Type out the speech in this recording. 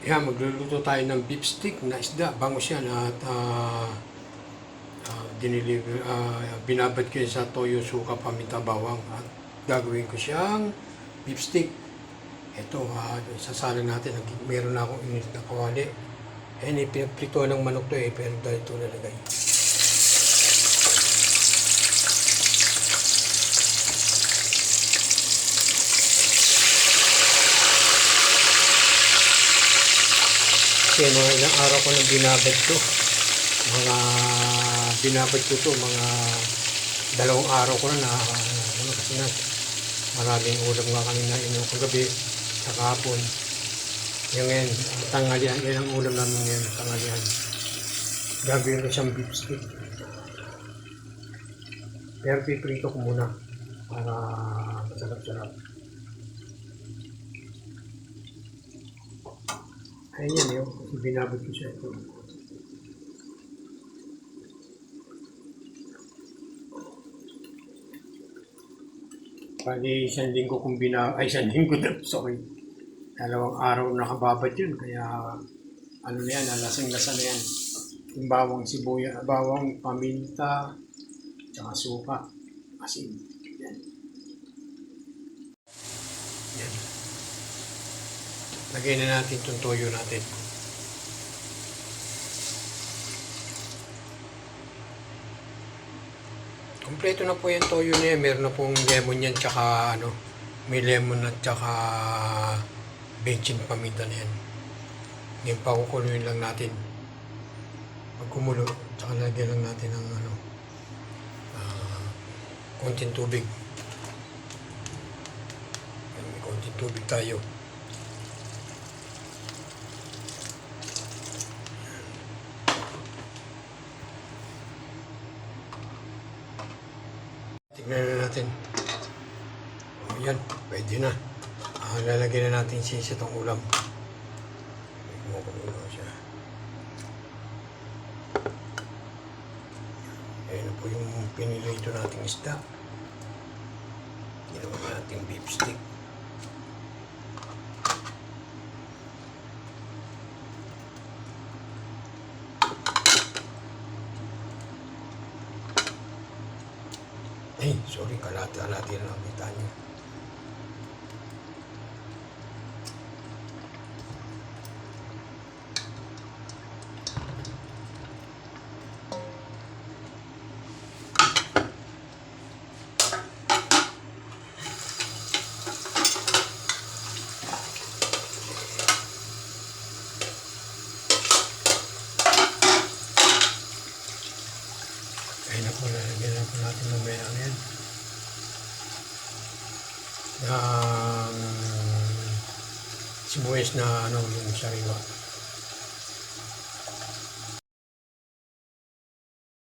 Yan, magluluto tayo ng beef stick na isda. Bangus yan at ah ah, diniliver, ah, binabad ko sa toyo, suka, paminta, bawang. At gagawin ko siyang beef stick. Ito, ah, sasalang natin. Meron na akong init na kawali. Ayan, ipinagprituan ng manok to eh, pero dahil ito nalagay. Kasi mga ilang araw ko nang binabad to. Mga binabad ko to, mga dalawang araw ko na na ano kasi na maraming ulam nga kami na inom kagabi sa kahapon. Yung ngayon, tanghalian, yan ang ulam namin ngayon, tanghalian. Gagawin ko siyang beef stick. Pero piprito ko muna para masarap-sarap. Ayun yan yun, kasi binabot ko siya ito. Pali isang linggo kong bina... Ay, isang linggo na, sorry. Dalawang araw nakababad yun, kaya ano na yan, nalasing-lasa na yan. Yung bawang sibuya, bawang paminta, tsaka suka, asin. Yan. Yan. Lagay na natin itong toyo natin. Kompleto na po yung toyo na yan. Meron na pong lemon yan, tsaka ano, may lemon at tsaka benching paminta na yan. Ngayon pa kukuluin lang natin. Pag kumulo, tsaka lagyan lang natin ng ano, ah, konting tubig. May konting tubig tayo. Tignan na natin. O yan, pwede na. Ah, lalagyan na natin sisi itong ulam. Kumukulo na siya. Ayan na po yung pinilito nating isda. Ginawa nating beef stick. Ay, sorry, kalati-alati na lang kita Ayun na po, lalagyan na po natin mamaya ano yan. Ng sibuyas na ano, yung sariwa.